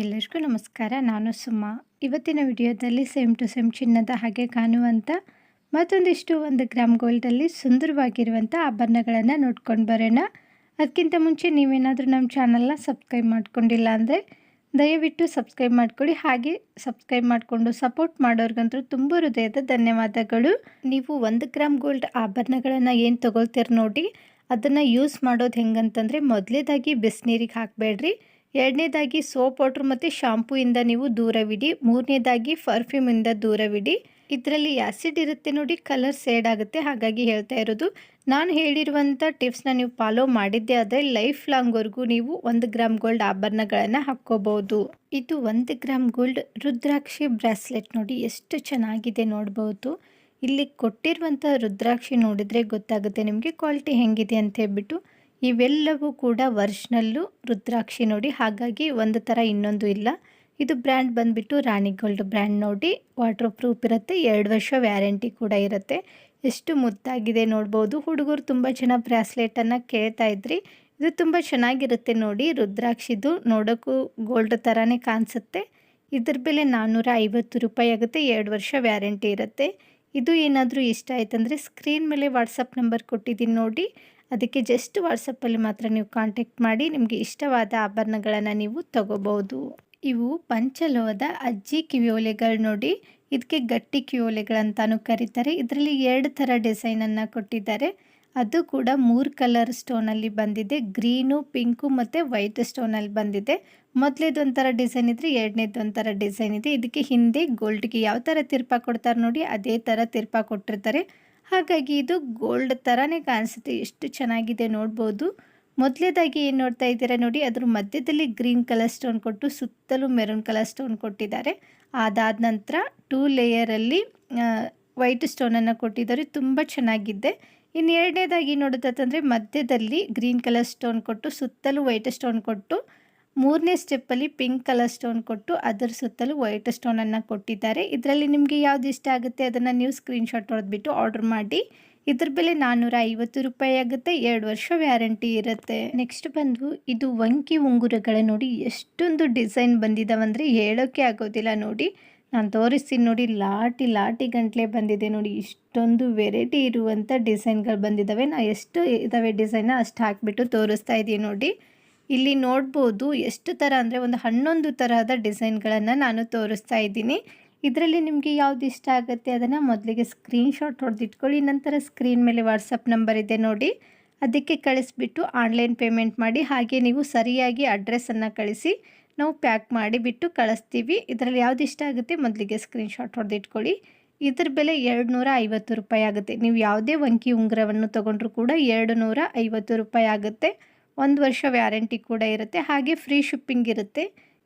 ಎಲ್ಲರಿಗೂ ನಮಸ್ಕಾರ. ನಾನು ಸುಮ್ಮ ಇವತ್ತಿನ ವಿಡಿಯೋದಲ್ಲಿ ಸೇಮ್ ಟು ಸೇಮ್ ಚಿನ್ನದ ಹಾಗೆ ಕಾಣುವಂಥ ಮತ್ತೊಂದಿಷ್ಟು ಒಂದು ಗ್ರಾಮ್ ಗೋಲ್ಡಲ್ಲಿ ಸುಂದರವಾಗಿರುವಂಥ ಆಭರಣಗಳನ್ನು ನೋಡ್ಕೊಂಡು ಬರೋಣ. ಅದಕ್ಕಿಂತ ಮುಂಚೆ ನೀವೇನಾದರೂ ನಮ್ಮ ಚಾನಲ್ನ ಸಬ್ಸ್ಕ್ರೈಬ್ ಮಾಡ್ಕೊಂಡಿಲ್ಲ ಅಂದರೆ ದಯವಿಟ್ಟು ಸಬ್ಸ್ಕ್ರೈಬ್ ಮಾಡ್ಕೊಳ್ಳಿ. ಹಾಗೆ ಸಬ್ಸ್ಕ್ರೈಬ್ ಮಾಡಿಕೊಂಡು ಸಪೋರ್ಟ್ ಮಾಡೋರ್ಗಂತೂ ತುಂಬ ಹೃದಯದ ಧನ್ಯವಾದಗಳು. ನೀವು ಒಂದು ಗ್ರಾಮ್ ಗೋಲ್ಡ್ ಆಭರಣಗಳನ್ನು ಏನು ತೊಗೊಳ್ತೀರ ನೋಡಿ, ಅದನ್ನು ಯೂಸ್ ಮಾಡೋದು ಹೆಂಗಂತಂದರೆ ಮೊದಲೇದಾಗಿ ಬಿಸಿನೀರಿಗೆ ಹಾಕಬೇಡ್ರಿ. ಎರಡನೇದಾಗಿ ಸೋಪ್ ವಾಟ್ರ್ ಮತ್ತು ಶಾಂಪೂಯಿಂದ ನೀವು ದೂರವಿಡಿ. ಮೂರನೇದಾಗಿ ಪರ್ಫ್ಯೂಮಿಂದ ದೂರವಿಡಿ. ಇದರಲ್ಲಿ ಆ್ಯಸಿಡ್ ಇರುತ್ತೆ ನೋಡಿ ಕಲರ್ ಸೇಡ್ ಆಗುತ್ತೆ. ಹಾಗಾಗಿ ಹೇಳ್ತಾ ಇರೋದು, ನಾನು ಹೇಳಿರುವಂಥ ಟಿಪ್ಸ್ನ ನೀವು ಫಾಲೋ ಮಾಡಿದ್ದೆ ಆದರೆ ಲೈಫ್ ಲಾಂಗ್ವರೆಗೂ ನೀವು ಒಂದು ಗ್ರಾಮ್ ಗೋಲ್ಡ್ ಆಭರಣಗಳನ್ನು ಹಾಕ್ಕೋಬೋದು ಇದು ಒಂದು ಗ್ರಾಮ್ ಗೋಲ್ಡ್ ರುದ್ರಾಕ್ಷಿ ಬ್ರಾಸ್ಲೆಟ್ ನೋಡಿ, ಎಷ್ಟು ಚೆನ್ನಾಗಿದೆ ನೋಡ್ಬೋದು. ಇಲ್ಲಿ ಕೊಟ್ಟಿರುವಂಥ ರುದ್ರಾಕ್ಷಿ ನೋಡಿದರೆ ಗೊತ್ತಾಗುತ್ತೆ ನಿಮಗೆ, ಕ್ವಾಲಿಟಿ ಹೆಂಗಿದೆ ಅಂತ ಹೇಳ್ಬಿಟ್ಟು. ಇವೆಲ್ಲವೂ ಕೂಡ ವರ್ಷ್ನಲ್ಲೂ ರುದ್ರಾಕ್ಷಿ ನೋಡಿ. ಹಾಗಾಗಿ ಒಂದು ಥರ ಇನ್ನೊಂದು ಇಲ್ಲ. ಇದು ಬ್ರ್ಯಾಂಡ್ ಬಂದುಬಿಟ್ಟು ರಾಣಿ ಗೋಲ್ಡ್ ಬ್ರ್ಯಾಂಡ್ ನೋಡಿ. ವಾಟರ್ ಪ್ರೂಫ್ ಇರುತ್ತೆ. ಎರಡು ವರ್ಷ ವ್ಯಾರಂಟಿ ಕೂಡ ಇರುತ್ತೆ. ಎಷ್ಟು ಮುದ್ದಾಗಿದೆ ನೋಡ್ಬೋದು. ಹುಡುಗರು ತುಂಬ ಜನ ಬ್ರಾಸ್ಲೆಟನ್ನು ಕೇಳ್ತಾ ಇದ್ರಿ. ಇದು ತುಂಬ ಚೆನ್ನಾಗಿರುತ್ತೆ ನೋಡಿ. ರುದ್ರಾಕ್ಷಿದು ನೋಡೋಕ್ಕೂ ಗೋಲ್ಡ್ ಥರನೇ ಕಾಣಿಸುತ್ತೆ. ಇದ್ರ ಬೆಲೆ ನಾನ್ನೂರ ಐವತ್ತು ರೂಪಾಯಿ ಆಗುತ್ತೆ. ಎರಡು ವರ್ಷ ವ್ಯಾರಂಟಿ ಇರುತ್ತೆ. ಇದು ಏನಾದರೂ ಇಷ್ಟ ಆಯ್ತಂದರೆ ಸ್ಕ್ರೀನ್ ಮೇಲೆ ವಾಟ್ಸಪ್ ನಂಬರ್ ಕೊಟ್ಟಿದ್ದೀನಿ ನೋಡಿ. ಅದಕ್ಕೆ ಜಸ್ಟ್ ವಾಟ್ಸಪ್ಪಲ್ಲಿ ಮಾತ್ರ ನೀವು ಕಾಂಟ್ಯಾಕ್ಟ್ ಮಾಡಿ ನಿಮಗೆ ಇಷ್ಟವಾದ ಆಭರಣಗಳನ್ನು ನೀವು ತಗೋಬೋದು ಇವು ಪಂಚಲೋಹದ ಅಜ್ಜಿ ಕಿವಿಯೋಲೆಗಳು ನೋಡಿ ಇದಕ್ಕೆ ಗಟ್ಟಿ ಕಿವಿಯೋಲೆಗಳಂತಾನು ಕರೀತಾರೆ. ಇದರಲ್ಲಿ ಎರಡು ಥರ ಡಿಸೈನನ್ನು ಕೊಟ್ಟಿದ್ದಾರೆ. ಅದು ಕೂಡ ಮೂರು ಕಲರ್ ಸ್ಟೋನಲ್ಲಿ ಬಂದಿದೆ. ಗ್ರೀನು, ಪಿಂಕು ಮತ್ತು ವೈಟ್ ಸ್ಟೋನಲ್ಲಿ ಬಂದಿದೆ. ಮೊದಲೇದೊಂಥರ ಡಿಸೈನ್ ಇದ್ದರೆ ಎರಡನೇದು ಒಂಥರ ಡಿಸೈನ್ ಇದೆ. ಇದಕ್ಕೆ ಹಿಂದೆ ಗೋಲ್ಡ್ಗೆ ಯಾವ ಥರ ತಿರ್ಪ ಕೊಡ್ತಾರೆ ನೋಡಿ, ಅದೇ ಥರ ತಿರ್ಪ ಕೊಟ್ಟಿರ್ತಾರೆ. ಹಾಗಾಗಿ ಇದು ಗೋಲ್ಡ್ ಥರನೇ ಕಾಣಿಸುತ್ತೆ. ಎಷ್ಟು ಚೆನ್ನಾಗಿದೆ ನೋಡ್ಬೋದು. ಮೊದಲೇದಾಗಿ ಏನು ನೋಡ್ತಾ ಇದ್ದೀರಾ ನೋಡಿ, ಅದ್ರ ಮಧ್ಯದಲ್ಲಿ ಗ್ರೀನ್ ಕಲರ್ ಸ್ಟೋನ್ ಕೊಟ್ಟು ಸುತ್ತಲೂ ಮೆರೂನ್ ಕಲರ್ ಸ್ಟೋನ್ ಕೊಟ್ಟಿದ್ದಾರೆ. ಅದಾದ ನಂತರ ಟೂ ಲೇಯರಲ್ಲಿ ವೈಟ್ ಸ್ಟೋನನ್ನು ಕೊಟ್ಟಿದ್ದಾರೆ. ತುಂಬ ಚೆನ್ನಾಗಿದೆ. ಇನ್ನೆರಡನೇದಾಗಿ ನೋಡೋದಂತಂದರೆ ಮಧ್ಯದಲ್ಲಿ ಗ್ರೀನ್ ಕಲರ್ ಸ್ಟೋನ್ ಕೊಟ್ಟು ಸುತ್ತಲೂ ವೈಟ್ ಸ್ಟೋನ್ ಕೊಟ್ಟು ಮೂರನೇ ಸ್ಟೆಪ್ಪಲ್ಲಿ ಪಿಂಕ್ ಕಲರ್ ಸ್ಟೋನ್ ಕೊಟ್ಟು ಅದರ ಸುತ್ತಲೂ ವೈಟ್ ಸ್ಟೋನನ್ನು ಕೊಟ್ಟಿದ್ದಾರೆ. ಇದರಲ್ಲಿ ನಿಮಗೆ ಯಾವ್ದು ಇಷ್ಟ ಆಗುತ್ತೆ ಅದನ್ನು ನೀವು ಸ್ಕ್ರೀನ್ಶಾಟ್ ಹೊಡೆದ್ಬಿಟ್ಟು ಆರ್ಡರ್ ಮಾಡಿ. ಇದ್ರ ಬೆಲೆ ನಾನ್ನೂರ ಐವತ್ತು ರೂಪಾಯಿ ಆಗುತ್ತೆ, ಎರಡು ವರ್ಷ ವ್ಯಾರಂಟಿ ಇರುತ್ತೆ. ನೆಕ್ಸ್ಟ್ ಬಂದು ಇದು ವಂಕಿ ಉಂಗುರಗಳ ನೋಡಿ ಎಷ್ಟೊಂದು ಡಿಸೈನ್ ಬಂದಿದ್ದಾವಂದರೆ ಹೇಳೋಕ್ಕೆ ಆಗೋದಿಲ್ಲ ನೋಡಿ. ನಾನು ತೋರಿಸ್ತೀನಿ ನೋಡಿ, ಲಾಟಿ ಲಾಟಿ ಗಂಟ್ಲೆ ಬಂದಿದೆ ನೋಡಿ, ಇಷ್ಟೊಂದು ವೆರೈಟಿ ಇರುವಂಥ ಡಿಸೈನ್ಗಳು ಬಂದಿದ್ದಾವೆ ನಾ ಎಷ್ಟು ಇದ್ದಾವೆ ಡಿಸೈನ ಅಷ್ಟು ಹಾಕಿಬಿಟ್ಟು ತೋರಿಸ್ತಾ ಇದ್ದೀನಿ ನೋಡಿ. ಇಲ್ಲಿ ನೋಡ್ಬೋದು ಎಷ್ಟು ಥರ ಅಂದರೆ ಒಂದು ಹನ್ನೊಂದು ತರಹದ ಡಿಸೈನ್ಗಳನ್ನು ನಾನು ತೋರಿಸ್ತಾ ಇದ್ದೀನಿ. ಇದರಲ್ಲಿ ನಿಮಗೆ ಯಾವುದು ಇಷ್ಟ ಆಗುತ್ತೆ ಅದನ್ನು ಮೊದಲಿಗೆ ಸ್ಕ್ರೀನ್ಶಾಟ್ ಹೊಡೆದಿಟ್ಕೊಳ್ಳಿ, ನಂತರ ಸ್ಕ್ರೀನ್ ಮೇಲೆ ವಾಟ್ಸಪ್ ನಂಬರ್ ಇದೆ ನೋಡಿ. ಅದಕ್ಕೆ ಕಳಿಸ್ಬಿಟ್ಟು ಆನ್ಲೈನ್ ಪೇಮೆಂಟ್ ಮಾಡಿ, ಹಾಗೆ ನೀವು ಸರಿಯಾಗಿ ಅಡ್ರೆಸ್ಸನ್ನು ಕಳಿಸಿ ನಾವು ಪ್ಯಾಕ್ ಮಾಡಿ ಬಿಟ್ಟು ಕಳಿಸ್ತೀವಿ. ಇದರಲ್ಲಿ ಯಾವ್ದು ಇಷ್ಟ ಆಗುತ್ತೆ ಮೊದಲಿಗೆ ಸ್ಕ್ರೀನ್ಶಾಟ್ ಹೊಡೆದಿಟ್ಕೊಳ್ಳಿ. ಇದ್ರ ಬೆಲೆ ಎರಡು ನೂರ ಐವತ್ತು ರೂಪಾಯಿ ಆಗುತ್ತೆ. ನೀವು ಯಾವುದೇ ವಂಕಿ ಉಂಗುರವನ್ನು ತೊಗೊಂಡ್ರೂ ಕೂಡ ಎರಡು ನೂರ ಐವತ್ತು ರೂಪಾಯಿ ಆಗುತ್ತೆ. ಒಂದು ವರ್ಷ ವ್ಯಾರಂಟಿ ಕೂಡ ಇರುತ್ತೆ. ಹಾಗೆ ಫ್ರೀ ಶಿಪ್ಪಿಂಗ್ ಇರುತ್ತೆ.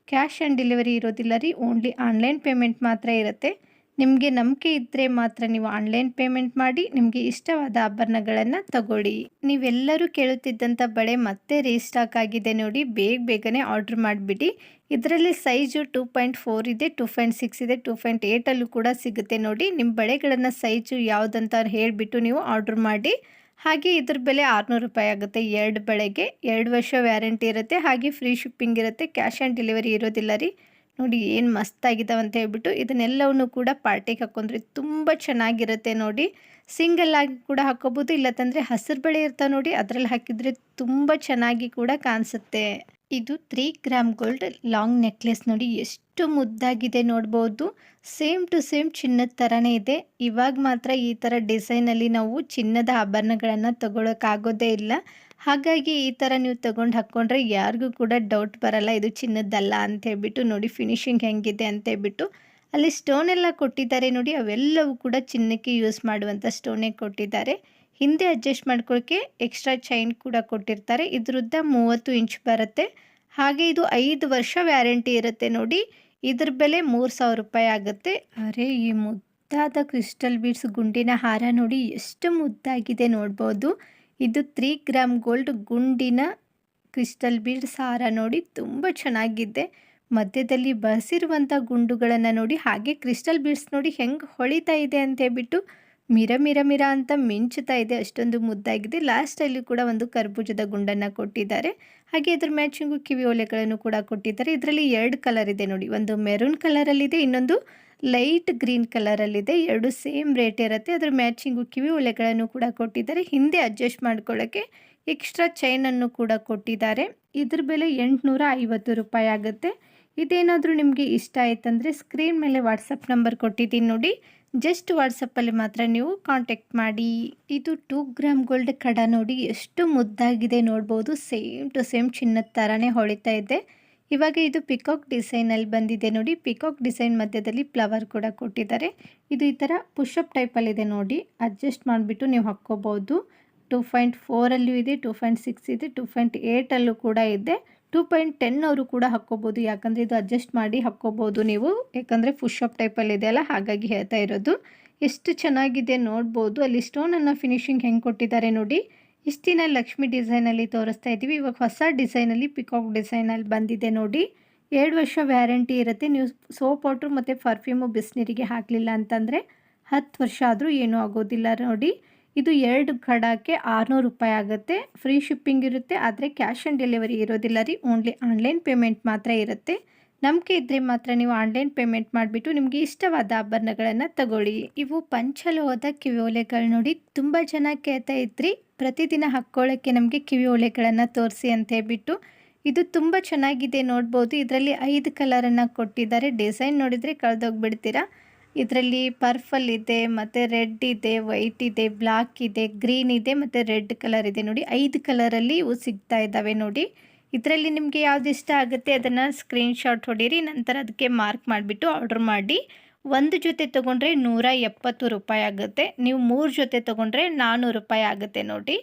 ಕ್ಯಾಶ್ ಆನ್ ಡೆಲಿವರಿ ಇರೋದಿಲ್ಲ ರೀ, ಓನ್ಲಿ ಆನ್ಲೈನ್ ಪೇಮೆಂಟ್ ಮಾತ್ರ ಇರುತ್ತೆ. ನಿಮಗೆ ನಂಬಿಕೆ ಇದ್ದರೆ ಮಾತ್ರ ನೀವು ಆನ್ಲೈನ್ ಪೇಮೆಂಟ್ ಮಾಡಿ, ನಿಮಗೆ ಇಷ್ಟವಾದ ಆಭರಣಗಳನ್ನು ತಗೊಳ್ಳಿ. ನೀವೆಲ್ಲರೂ ಕೇಳುತ್ತಿದ್ದಂಥ ಬಳೆ ಮತ್ತೆ ರೀಸ್ಟಾಕ್ ಆಗಿದೆ ನೋಡಿ, ಬೇಗ ಬೇಗನೆ ಆರ್ಡ್ರ್ ಮಾಡಿಬಿಡಿ. ಇದರಲ್ಲಿ ಸೈಜು ಟೂ ಪಾಯಿಂಟ್ ಫೋರ್ ಇದೆ, ಟೂ ಪಾಯಿಂಟ್ ಸಿಕ್ಸ್ ಇದೆ, ಟೂ ಪಾಯಿಂಟ್ ಏಯ್ಟಲ್ಲೂ ಕೂಡ ಸಿಗುತ್ತೆ ನೋಡಿ. ನಿಮ್ಮ ಬಳೆಗಳನ್ನು ಸೈಜು ಯಾವುದಂತ ಹೇಳಿಬಿಟ್ಟು ನೀವು ಆರ್ಡ್ರ್ ಮಾಡಿ. ಹಾಗೆ ಇದ್ರ ಬೆಲೆ ಆರುನೂರು ರೂಪಾಯಿ ಆಗುತ್ತೆ. ಎರಡು ಬೆಳೆಗೆ ಎರಡು ವರ್ಷ ವ್ಯಾರಂಟಿ ಇರುತ್ತೆ. ಹಾಗೆ ಫ್ರೀ ಶಿಪ್ಪಿಂಗ್ ಇರುತ್ತೆ. ಕ್ಯಾಶ್ ಆನ್ ಡೆಲಿವರಿ ಇರೋದಿಲ್ಲ ರೀ. ನೋಡಿ ಏನು ಮಸ್ತಾಗಿದ್ದಾವೆ ಅಂತ ಹೇಳ್ಬಿಟ್ಟು ಇದನ್ನೆಲ್ಲವನ್ನು ಕೂಡ ಪಾರ್ಟಿಗೆ ಹಾಕೊಂಡ್ರೆ ತುಂಬ ಚೆನ್ನಾಗಿರುತ್ತೆ ನೋಡಿ. ಸಿಂಗಲ್ ಆಗಿ ಕೂಡ ಹಾಕೋಬೋದು ತಂದರೆ ಹಸಿರು ಬೆಳೆ ಇರ್ತಾವೆ ನೋಡಿ. ಅದರಲ್ಲಿ ಹಾಕಿದರೆ ತುಂಬ ಚೆನ್ನಾಗಿ ಕೂಡ ಕಾಣಿಸುತ್ತೆ. ಇದು three gram gold long necklace ನೋಡಿ ಎಷ್ಟು ಮುದ್ದಾಗಿದೆ ನೋಡ್ಬೋದು. ಸೇಮ್ ಟು ಸೇಮ್ ಚಿನ್ನದ ಥರನೇ ಇದೆ. ಇವಾಗ ಮಾತ್ರ ಈ ಥರ ಡಿಸೈನಲ್ಲಿ ನಾವು ಚಿನ್ನದ ಆಭರಣಗಳನ್ನು ತಗೊಳಕ್ಕಾಗೋದೇ ಇಲ್ಲ. ಹಾಗಾಗಿ ಈ ಥರ ನೀವು ತಗೊಂಡು ಹಾಕ್ಕೊಂಡ್ರೆ ಯಾರಿಗೂ ಕೂಡ ಡೌಟ್ ಬರಲ್ಲ ಇದು ಚಿನ್ನದ್ದಲ್ಲ ಅಂತ ಹೇಳ್ಬಿಟ್ಟು ನೋಡಿ ಫಿನಿಶಿಂಗ್ ಹೆಂಗಿದೆ ಅಂತ ಹೇಳ್ಬಿಟ್ಟು. ಅಲ್ಲಿ ಸ್ಟೋನ್ ಎಲ್ಲ ಕೊಟ್ಟಿದ್ದಾರೆ ನೋಡಿ, ಅವೆಲ್ಲವೂ ಕೂಡ ಚಿನ್ನಕ್ಕೆ ಯೂಸ್ ಮಾಡುವಂಥ ಸ್ಟೋನೇ ಕೊಟ್ಟಿದ್ದಾರೆ. ಹಿಂದೆ ಅಡ್ಜಸ್ಟ್ ಮಾಡ್ಕೊಳ್ಳೋಕ್ಕೆ ಎಕ್ಸ್ಟ್ರಾ ಚೈನ್ ಕೂಡ ಕೊಟ್ಟಿರ್ತಾರೆ. ಇದ್ರದ್ದು ಮೂವತ್ತು ಇಂಚ್ ಬರುತ್ತೆ. ಹಾಗೆ ಇದು ಐದು ವರ್ಷ ವ್ಯಾರಂಟಿ ಇರುತ್ತೆ ನೋಡಿ. ಇದ್ರ ಬೆಲೆ ಮೂರು ಸಾವಿರ ರೂಪಾಯಿ ಆಗುತ್ತೆ. ಅರೆ, ಈ ಮುದ್ದಾದ ಕ್ರಿಸ್ಟಲ್ ಬೀಡ್ಸ್ ಗುಂಡಿನ ಹಾರ ನೋಡಿ ಎಷ್ಟು ಮುದ್ದಾಗಿದೆ ನೋಡ್ಬೋದು. ಇದು ತ್ರೀ ಗ್ರಾಮ್ ಗೋಲ್ಡ್ ಗುಂಡಿನ ಕ್ರಿಸ್ಟಲ್ ಬೀಡ್ಸ್ ಹಾರ ನೋಡಿ ತುಂಬ ಚೆನ್ನಾಗಿದೆ. ಮಧ್ಯದಲ್ಲಿ ಬಸಿರುವಂಥ ಗುಂಡುಗಳನ್ನು ನೋಡಿ ಹಾಗೆ ಕ್ರಿಸ್ಟಲ್ ಬೀಡ್ಸ್ ನೋಡಿ ಹೆಂಗೆ ಹೊಳಿತಾ ಇದೆ ಅಂತ ಹೇಳ್ಬಿಟ್ಟು ಮಿರ ಮಿರ ಮಿರ ಅಂತ ಮಿಂಚುತ್ತಾ ಇದೆ. ಅಷ್ಟೊಂದು ಮುದ್ದಾಗಿದೆ. ಲಾಸ್ಟಲ್ಲಿ ಕೂಡ ಒಂದು ಕರ್ಬೂಜದ ಗುಂಡನ್ನು ಕೊಟ್ಟಿದ್ದಾರೆ. ಹಾಗೆ ಇದ್ರ ಮ್ಯಾಚಿಂಗು ಕಿವಿ ಓಲೆಗಳನ್ನು ಕೂಡ ಕೊಟ್ಟಿದ್ದಾರೆ. ಇದರಲ್ಲಿ ಎರಡು ಕಲರ್ ಇದೆ ನೋಡಿ. ಒಂದು ಮೆರೂನ್ ಕಲರಲ್ಲಿದೆ ಇನ್ನೊಂದು ಲೈಟ್ ಗ್ರೀನ್ ಕಲರಲ್ಲಿದೆ ಎರಡು ಸೇಮ್ ರೇಟ್ ಇರುತ್ತೆ. ಅದ್ರ ಮ್ಯಾಚಿಂಗು ಕಿವಿ ಒಲೆಗಳನ್ನು ಕೂಡ ಕೊಟ್ಟಿದ್ದಾರೆ. ಹಿಂದೆ ಅಡ್ಜಸ್ಟ್ ಮಾಡ್ಕೊಳ್ಳೋಕ್ಕೆ ಎಕ್ಸ್ಟ್ರಾ ಚೈನನ್ನು ಕೂಡ ಕೊಟ್ಟಿದ್ದಾರೆ. ಇದ್ರ ಬೆಲೆ ಎಂಟುನೂರ ಐವತ್ತು ರೂಪಾಯಿ ಆಗುತ್ತೆ. ಇದೇನಾದರೂ ನಿಮಗೆ ಇಷ್ಟ ಆಯ್ತಂದರೆ ಸ್ಕ್ರೀನ್ ಮೇಲೆ ವಾಟ್ಸಪ್ ನಂಬರ್ ಕೊಟ್ಟಿದ್ದೀನಿ ನೋಡಿ. ಜಸ್ಟ್ ವಾಟ್ಸಪ್ಪಲ್ಲಿ ಮಾತ್ರ ನೀವು ಕಾಂಟ್ಯಾಕ್ಟ್ ಮಾಡಿ, ಇದು ಟೂ ಗ್ರಾಮ್ ಗೋಲ್ಡ್ ಕಡ ನೋಡಿ ಎಷ್ಟು ಮುದ್ದಾಗಿದೆ ನೋಡ್ಬೋದು. ಸೇಮ್ ಟು ಸೇಮ್ ಚಿನ್ನದ ಥರನೇ ಹೊಳಿತಾ ಇದೆ. ಇವಾಗ ಇದು ಪಿಕಾಕ್ ಡಿಸೈನಲ್ಲಿ ಬಂದಿದೆ ನೋಡಿ. ಪಿಕಾಕ್ ಡಿಸೈನ್ ಮಧ್ಯದಲ್ಲಿ ಫ್ಲವರ್ ಕೂಡ ಕೊಟ್ಟಿದ್ದಾರೆ. ಇದು ಈ ಥರ ಪುಷಪ್ ಟೈಪಲ್ಲಿದೆ ನೋಡಿ. ಅಡ್ಜಸ್ಟ್ ಮಾಡಿಬಿಟ್ಟು ನೀವು ಹಾಕ್ಕೋಬೋದು. ಟೂ ಪಾಯಿಂಟ್ ಫೋರಲ್ಲೂ ಇದೆ ಟೂ ಪಾಯಿಂಟ್ ಸಿಕ್ಸ್ ಇದೆ ಟೂ ಪಾಯಿಂಟ್ ಏಯ್ಟಲ್ಲೂ ಕೂಡ ಇದೆ. ಟೂ ಪಾಯಿಂಟ್ ಟೆನ್ ಅವರು ಕೂಡ ಹಾಕ್ಕೋಬೋದು. ಯಾಕಂದರೆ ಇದು ಅಡ್ಜಸ್ಟ್ ಮಾಡಿ ಹಾಕ್ಕೋಬೋದು ನೀವು. ಯಾಕಂದರೆ ಪುಷಪ್ ಟೈಪಲ್ಲಿ ಇದೆಯಲ್ಲ ಹಾಗಾಗಿ ಹೇಳ್ತಾ ಇರೋದು. ಎಷ್ಟು ಚೆನ್ನಾಗಿದೆ ನೋಡ್ಬೋದು. ಅಲ್ಲಿ ಸ್ಟೋನನ್ನು ಫಿನಿಶಿಂಗ್ ಹೆಂಗೆ ಕೊಟ್ಟಿದ್ದಾರೆ ನೋಡಿ. ಇಷ್ಟು ದಿನ ಲಕ್ಷ್ಮಿ ಡಿಸೈನಲ್ಲಿ ತೋರಿಸ್ತಾ ಇದ್ದೀವಿ. ಇವಾಗ ಹೊಸ ಡಿಸೈನಲ್ಲಿ ಪಿಕಾಕ್ ಡಿಸೈನಲ್ಲಿ ಬಂದಿದೆ ನೋಡಿ. ಎರಡು ವರ್ಷ ವ್ಯಾರಂಟಿ ಇರುತ್ತೆ. ನೀವು ಸೋಪ್ ವಾಟ್ರು ಮತ್ತು ಪರ್ಫ್ಯೂಮು ಬಿಸಿನೀರಿಗೆ ಹಾಕಲಿಲ್ಲ ಅಂತಂದರೆ ಹತ್ತು ವರ್ಷ ಆದರೂ ಏನೂ ಆಗೋದಿಲ್ಲ ನೋಡಿ. ಇದು ಎರಡು ಕಡಕ್ಕೆ ಆರುನೂರು ರೂಪಾಯಿ ಆಗುತ್ತೆ. ಫ್ರೀ ಶಿಪ್ಪಿಂಗ್ ಇರುತ್ತೆ, ಆದರೆ ಕ್ಯಾಶ್ ಆನ್ ಡೆಲಿವರಿ ಇರೋದಿಲ್ಲ ರೀ. ಓನ್ಲಿ ಆನ್ಲೈನ್ ಪೇಮೆಂಟ್ ಮಾತ್ರ ಇರುತ್ತೆ. ನಂಬಿಕೆ ಇದ್ದರೆ ಮಾತ್ರ ನೀವು ಆನ್ಲೈನ್ ಪೇಮೆಂಟ್ ಮಾಡಿಬಿಟ್ಟು ನಿಮಗೆ ಇಷ್ಟವಾದ ಆಭರಣಗಳನ್ನು ತಗೊಳ್ಳಿ. ಇವು ಪಂಚಲೋಹದ ಕಿವಿಯೋಲೆಗಳು ನೋಡಿ ತುಂಬ ಜನ ಕೇಳ್ತಾ ಇದ್ರಿ. ಪ್ರತಿದಿನ ಹಾಕ್ಕೊಳ್ಳೋಕ್ಕೆ ನಮಗೆ ಕಿವಿ ಕಿವಿಯೋಲೆಗಳನ್ನು ತೋರಿಸಿ ಅಂತ ಹೇಳ್ಬಿಟ್ಟು ಇದು ತುಂಬ ಚೆನ್ನಾಗಿದೆ ನೋಡ್ಬೋದು. ಇದರಲ್ಲಿ ಐದು ಕಲರನ್ನು ಕೊಟ್ಟಿದ್ದಾರೆ. ಡಿಸೈನ್ ನೋಡಿದರೆ ಕಳೆದೋಗ್ಬಿಡ್ತೀರಾ? ಇದರಲ್ಲಿ ಪರ್ಪಲ್ ಇದೆ, ಮತ್ತು ರೆಡ್ ಇದೆ, ವೈಟ್ ಇದೆ, ಬ್ಲಾಕ್ ಇದೆ, ಗ್ರೀನ್ ಇದೆ, ಮತ್ತು ರೆಡ್ ಕಲರ್ ಇದೆ. ನೋಡಿ, ಐದು ಕಲರಲ್ಲಿ ಇವು ಸಿಗ್ತಾ ಇದ್ದಾವೆ ನೋಡಿ. ಇದರಲ್ಲಿ ನಿಮಗೆ ಯಾವ್ದು ಇಷ್ಟ ಆಗುತ್ತೆ ಅದನ್ನು ಸ್ಕ್ರೀನ್ಶಾಟ್ ಹೊಡೀರಿ, ನಂತರ ಅದಕ್ಕೆ ಮಾರ್ಕ್ ಮಾಡಿಬಿಟ್ಟು ಆರ್ಡ್ರ್ ಮಾಡಿ. ಒಂದು ಜೊತೆ ತೊಗೊಂಡ್ರೆ ನೂರ ಎಪ್ಪತ್ತು ರೂಪಾಯಿ ಆಗುತ್ತೆ. ನೀವು ಮೂರು ಜೊತೆ ತೊಗೊಂಡ್ರೆ ನಾನ್ನೂರು ರೂಪಾಯಿ ಆಗುತ್ತೆ ನೋಡಿ.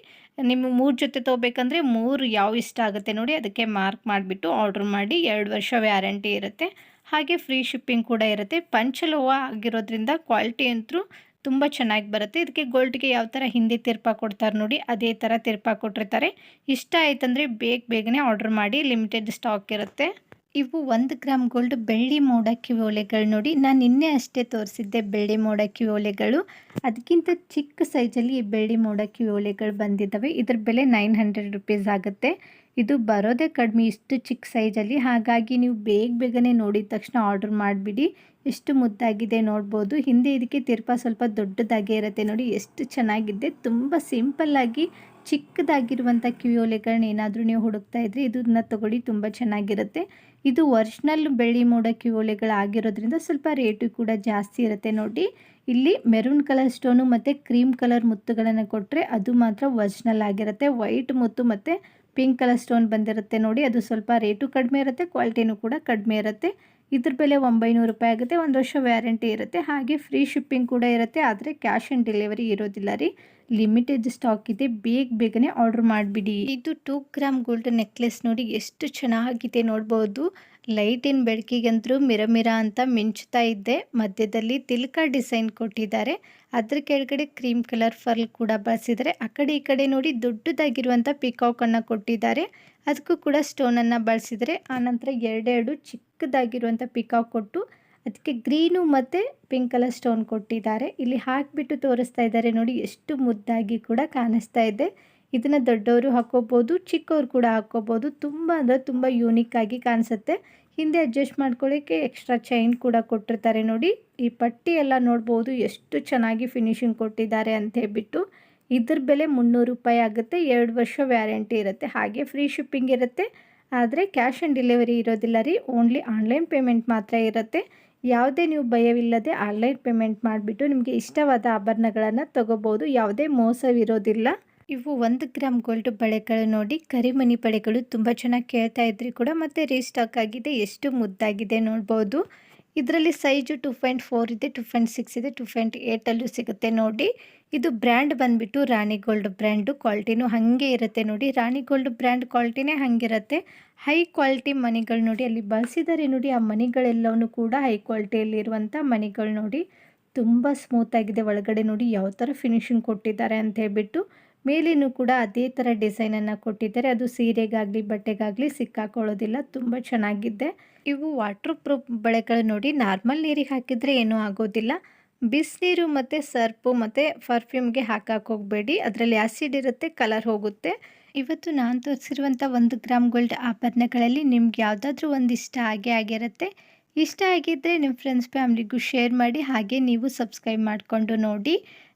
ನಿಮ್ಮ ಮೂರು ಜೊತೆ ತೊಗೋಬೇಕಂದ್ರೆ ಮೂರು ಯಾವ ಇಷ್ಟ ಆಗುತ್ತೆ ನೋಡಿ, ಅದಕ್ಕೆ ಮಾರ್ಕ್ ಮಾಡಿಬಿಟ್ಟು ಆರ್ಡ್ರ್ ಮಾಡಿ. ಎರಡು ವರ್ಷ ವ್ಯಾರಂಟಿ ಇರುತ್ತೆ. ಹಾಗೆ ಫ್ರೀ ಶಿಪ್ಪಿಂಗ್ ಕೂಡ ಇರುತ್ತೆ. ಪಂಚಲೋವ ಆಗಿರೋದ್ರಿಂದ ಕ್ವಾಲಿಟಿ ಅಂತೂ ತುಂಬ ಚೆನ್ನಾಗಿ ಬರುತ್ತೆ. ಇದಕ್ಕೆ ಗೋಲ್ಡ್ಗೆ ಯಾವ ಥರ ಹಿಂದೆ ತಿರ್ಪ ಕೊಡ್ತಾರೆ ನೋಡಿ, ಅದೇ ಥರ ತಿರ್ಪ ಕೊಟ್ಟಿರ್ತಾರೆ. ಇಷ್ಟ ಆಯ್ತಂದರೆ ಬೇಗ ಬೇಗನೆ ಆರ್ಡ್ರ್ ಮಾಡಿ ಲಿಮಿಟೆಡ್ ಸ್ಟಾಕ್ ಇರುತ್ತೆ. ಇವು ಒಂದು ಗ್ರಾಮ್ ಗೋಲ್ಡ್ ಬೆಳ್ಳಿ ಮೋಡಕ್ಕಿ ಓಲೆಗಳು ನೋಡಿ. ನಾನು ನಿನ್ನೆ ಅಷ್ಟೇ ತೋರಿಸಿದ್ದೆ ಬೆಳ್ಳಿ ಮೋಡಕ್ಕಿ ಓಲೆಗಳು. ಅದಕ್ಕಿಂತ ಚಿಕ್ಕ ಸೈಜಲ್ಲಿ ಈ ಬೆಳ್ಳಿ ಮೋಡಕ್ಕಿ ಓಲೆಗಳು ಬಂದಿದ್ದಾವೆ ಇದ್ರ ಬೆಲೆ ನೈನ್ ಹಂಡ್ರೆಡ್ ರುಪೀಸ್ ಆಗುತ್ತೆ. ಇದು ಬರೋದೇ ಕಡಿಮೆ ಇಷ್ಟು ಚಿಕ್ಕ ಸೈಜಲ್ಲಿ. ಹಾಗಾಗಿ ನೀವು ಬೇಗ ಬೇಗನೆ ನೋಡಿದ ತಕ್ಷಣ ಆರ್ಡರ್ ಮಾಡಿಬಿಡಿ. ಎಷ್ಟು ಮುದ್ದಾಗಿದೆ ನೋಡ್ಬೋದು. ಹಿಂದೆ ಇದಕ್ಕೆ ತಿರ್ಪ ಸ್ವಲ್ಪ ದೊಡ್ಡದಾಗೇ ಇರುತ್ತೆ ನೋಡಿ. ಎಷ್ಟು ಚೆನ್ನಾಗಿದೆ. ತುಂಬ ಸಿಂಪಲ್ಲಾಗಿ ಚಿಕ್ಕದಾಗಿರುವಂಥ ಕಿವಿಯೋಲೆಗಳನ್ನ ಏನಾದರೂ ನೀವು ಹುಡುಕ್ತಾ ಇದ್ರೆ ಇದನ್ನ ತಗೊಳ್ಳಿ. ತುಂಬ ಚೆನ್ನಾಗಿರುತ್ತೆ. ಇದು ಒರಿಜಿನಲ್ ಬೆಳ್ಳಿ ಮೋಡ ಕಿವಳೆಗಳಾಗಿರೋದ್ರಿಂದ ಸ್ವಲ್ಪ ರೇಟು ಕೂಡ ಜಾಸ್ತಿ ಇರುತ್ತೆ ನೋಡಿ. ಇಲ್ಲಿ ಮೆರೂನ್ ಕಲರ್ ಸ್ಟೋನು ಮತ್ತು ಕ್ರೀಮ್ ಕಲರ್ ಮುತ್ತುಗಳನ್ನು ಕೊಟ್ಟರೆ ಅದು ಮಾತ್ರ ಒರಿಜಿನಲ್ ಆಗಿರುತ್ತೆ. ವೈಟ್ ಮುತ್ತು ಮತ್ತು ಪಿಂಕ್ ಕಲರ್ ಸ್ಟೋನ್ ಬಂದಿರುತ್ತೆ ನೋಡಿ. ಅದು ಸ್ವಲ್ಪ ರೇಟು ಕಡಿಮೆ ಇರುತ್ತೆ, ಕ್ವಾಲಿಟಿನೂ ಕೂಡ ಕಡಿಮೆ ಇರುತ್ತೆ. ಇದ್ರ ಬೆಲೆ ಒಂಬೈನೂರು ರೂಪಾಯಿ ಆಗುತ್ತೆ. ಒಂದು ವರ್ಷ ವ್ಯಾರಂಟಿ ಇರುತ್ತೆ. ಹಾಗೆ ಫ್ರೀ ಶಿಪ್ಪಿಂಗ್ ಕೂಡ ಇರುತ್ತೆ. ಆದರೆ ಕ್ಯಾಶ್ ಆನ್ ಡೆಲಿವರಿ ಇರೋದಿಲ್ಲ ರೀ. ಲಿಮಿಟೆಡ್ ಸ್ಟಾಕ್ ಇದೆ. ಬೇಗ ಬೇಗನೆ ಆರ್ಡರ್ ಮಾಡಿಬಿಡಿ. ಇದು ಟೂ ಗ್ರಾಮ್ ಗೋಲ್ಡ್ ನೆಕ್ಲೆಸ್ ನೋಡಿ ಎಷ್ಟು ಚೆನ್ನಾಗಿದೆ ನೋಡ್ಬೋದು. ಲೈಟಿನ ಬೆಳಕಿಗಂತೂ ಮಿರ ಮಿರ ಅಂತ ಮಿಂಚ್ತಾ ಇದ್ದೆ ಮಧ್ಯದಲ್ಲಿ ತಿಲ್ಕ ಡಿಸೈನ್ ಕೊಟ್ಟಿದ್ದಾರೆ. ಅದ್ರ ಕೆಳಗಡೆ ಕ್ರೀಮ್ ಕಲರ್ ಫರ್ಲ್ ಕೂಡ ಬಳಸಿದ್ದಾರೆ ಆ ಕಡೆ ಈ ಕಡೆ ನೋಡಿ ದೊಡ್ಡದಾಗಿರುವಂಥ ಪಿಕಾಕನ್ನು ಕೊಟ್ಟಿದ್ದಾರೆ. ಅದಕ್ಕೂ ಕೂಡ ಸ್ಟೋನನ್ನು ಬಳಸಿದರೆ. ಆನಂತರ ಎರಡೆರಡು ಚಿಕ್ಕದಾಗಿರುವಂಥ ಪಿಕಾಕ್ ಕೊಟ್ಟು ಅದಕ್ಕೆ ಗ್ರೀನು ಮತ್ತು ಪಿಂಕ್ ಕಲರ್ ಸ್ಟೋನ್ ಕೊಟ್ಟಿದ್ದಾರೆ. ಇಲ್ಲಿ ಹಾಕಿಬಿಟ್ಟು ತೋರಿಸ್ತಾ ಇದ್ದಾರೆ ನೋಡಿ, ಎಷ್ಟು ಮುದ್ದಾಗಿ ಕೂಡ ಕಾಣಿಸ್ತಾ ಇದೆ. ಇದನ್ನು ದೊಡ್ಡವರು ಹಾಕ್ಕೋಬೋದು ಚಿಕ್ಕವರು ಕೂಡ ಹಾಕ್ಕೋಬೋದು ತುಂಬ ಅಂದರೆ ತುಂಬ ಯೂನಿಕ್ ಆಗಿ ಕಾಣಿಸುತ್ತೆ. ಹಿಂದೆ ಅಡ್ಜಸ್ಟ್ ಮಾಡ್ಕೊಳ್ಳೋಕ್ಕೆ ಎಕ್ಸ್ಟ್ರಾ ಚೈನ್ ಕೂಡ ಕೊಟ್ಟಿರ್ತಾರೆ ನೋಡಿ. ಈ ಪಟ್ಟಿ ಎಲ್ಲ ನೋಡ್ಬೋದು ಎಷ್ಟು ಚೆನ್ನಾಗಿ ಫಿನಿಶಿಂಗ್ ಕೊಟ್ಟಿದ್ದಾರೆ ಅಂತ ಹೇಳ್ಬಿಟ್ಟು. ಇದ್ರ ಬೆಲೆ ಮುನ್ನೂರು ರೂಪಾಯಿ ಆಗುತ್ತೆ. ಎರಡು ವರ್ಷ ವ್ಯಾರಂಟಿ ಇರುತ್ತೆ. ಹಾಗೆ ಫ್ರೀ ಶಿಪ್ಪಿಂಗ್ ಇರುತ್ತೆ. ಆದರೆ ಕ್ಯಾಶ್ ಆನ್ ಡೆಲಿವರಿ ಇರೋದಿಲ್ಲ ರೀ. ಓನ್ಲಿ ಆನ್ಲೈನ್ ಪೇಮೆಂಟ್ ಮಾತ್ರ ಇರುತ್ತೆ. ಯಾವುದೇ ನೀವು ಭಯವಿಲ್ಲದೆ ಆನ್ಲೈನ್ ಪೇಮೆಂಟ್ ಮಾಡಿಬಿಟ್ಟು ನಿಮಗೆ ಇಷ್ಟವಾದ ಆಭರಣಗಳನ್ನು ತಗೋಬೋದು. ಯಾವುದೇ ಮೋಸವಿರೋದಿಲ್ಲ. ಇವು ಒಂದು ಗ್ರಾಮ್ ಗೋಲ್ಡ್ ಬಳೆಗಳು ನೋಡಿ ಕರಿಮನಿ ಬಳೆಗಳು ತುಂಬ ಚೆನ್ನಾಗಿ ಕೇಳ್ತಾ ಇದ್ರಿ ಕೂಡ, ಮತ್ತು ರೀಸ್ಟಾಕ್ ಆಗಿದೆ, ಎಷ್ಟು ಮುದ್ದಾಗಿದೆ ನೋಡ್ಬೋದು. ಇದರಲ್ಲಿ ಸೈಜು ಟು ಪಾಯಿಂಟ್ ಫೋರ್ ಇದೆ ಟು ಪಾಯಿಂಟ್ ಸಿಕ್ಸ್ ಇದೆ ಟು ಪಾಯಿಂಟ್ ಏಯ್ಟಲ್ಲೂ ಸಿಗುತ್ತೆ ನೋಡಿ. ಇದು ಬ್ರ್ಯಾಂಡ್ ಬಂದುಬಿಟ್ಟು ರಾಣಿ ಗೋಲ್ಡ್ ಬ್ರ್ಯಾಂಡು ಕ್ವಾಲ್ಟಿನೂ ಹಾಗೆ ಇರುತ್ತೆ ನೋಡಿ. ರಾಣಿ ಗೋಲ್ಡ್ ಬ್ರ್ಯಾಂಡ್ ಕ್ವಾಲಿಟಿನೇ ಹಾಗಿರುತ್ತೆ. ಹೈ ಕ್ವಾಲಿಟಿ ಮನಿಗಳು ನೋಡಿ, ಅಲ್ಲಿ ಬಳಸಿದ್ದಾರೆ ನೋಡಿ, ಆ ಮನಿಗಳೆಲ್ಲವೂ ಕೂಡ ಹೈ ಕ್ವಾಲಿಟಿಯಲ್ಲಿರುವಂಥ ಮನಿಗಳು ನೋಡಿ. ತುಂಬ ಸ್ಮೂತಾಗಿದೆ ಒಳಗಡೆ ನೋಡಿ, ಯಾವ ಥರ ಫಿನಿಶಿಂಗ್ ಕೊಟ್ಟಿದ್ದಾರೆ ಅಂತ ಹೇಳ್ಬಿಟ್ಟು. ಮೇಲೇನೂ ಕೂಡ ಅದೇ ಥರ ಡಿಸೈನನ್ನು ಕೊಟ್ಟಿದ್ದಾರೆ. ಅದು ಸೀರೆಗಾಗಲಿ, ಬಟ್ಟೆಗಾಗಲಿ ಸಿಕ್ಕಾಕೊಳ್ಳೋದಿಲ್ಲ. ತುಂಬ ಚೆನ್ನಾಗಿದೆ. ಇವು ವಾಟರ್ ಪ್ರೂಫ್ ಬಳೆಗಳು ನೋಡಿ ನಾರ್ಮಲ್ ನೀರಿಗೆ ಹಾಕಿದರೆ ಏನೂ ಆಗೋದಿಲ್ಲ. ಬಿಸಿನೀರು ಮತ್ತು ಸರ್ಪು ಮತ್ತು ಪರ್ಫ್ಯೂಮ್ಗೆ ಹಾಕಕ್ಕೆ ಹೋಗಬೇಡಿ. ಅದರಲ್ಲಿ ಆ್ಯಸಿಡ್ ಇರುತ್ತೆ, ಕಲರ್ ಹೋಗುತ್ತೆ. ಇವತ್ತು ನಾನು ತೋರಿಸಿರುವಂಥ ಒಂದು ಗ್ರಾಮ್ ಗೋಲ್ಡ್ ಆಭರಣಗಳಲ್ಲಿ ನಿಮ್ಗೆ ಯಾವುದಾದ್ರೂ ಒಂದಿಷ್ಟ ಆಗೇ ಆಗಿರುತ್ತೆ. ಇಷ್ಟ ಆಗಿದ್ದರೆ ನಿಮ್ಮ ಫ್ರೆಂಡ್ಸ್ ಫ್ಯಾಮ್ಲಿಗೂ ಶೇರ್ ಮಾಡಿ. ಹಾಗೆ ನೀವು ಸಬ್ಸ್ಕ್ರೈಬ್ ಮಾಡಿಕೊಂಡು ನೋಡಿ.